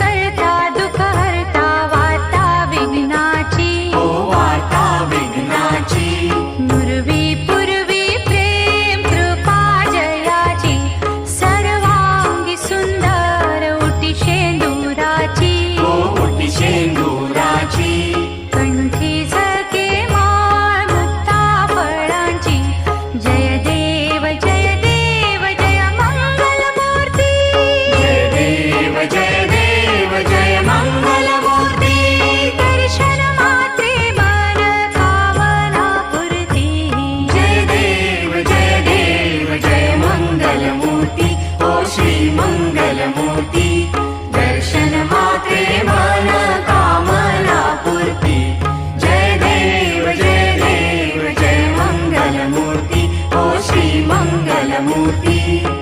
करता दुख हरता वाता विघ्नाची वाता विघ्नाची. पूर्वी पूर्वी प्रेम कृपा जयाची. सर्वांगी सुंदर उटिशे दूराची ओ उटिशे दूराची फळांची जय जय देव जय जय देव जय मूर्ती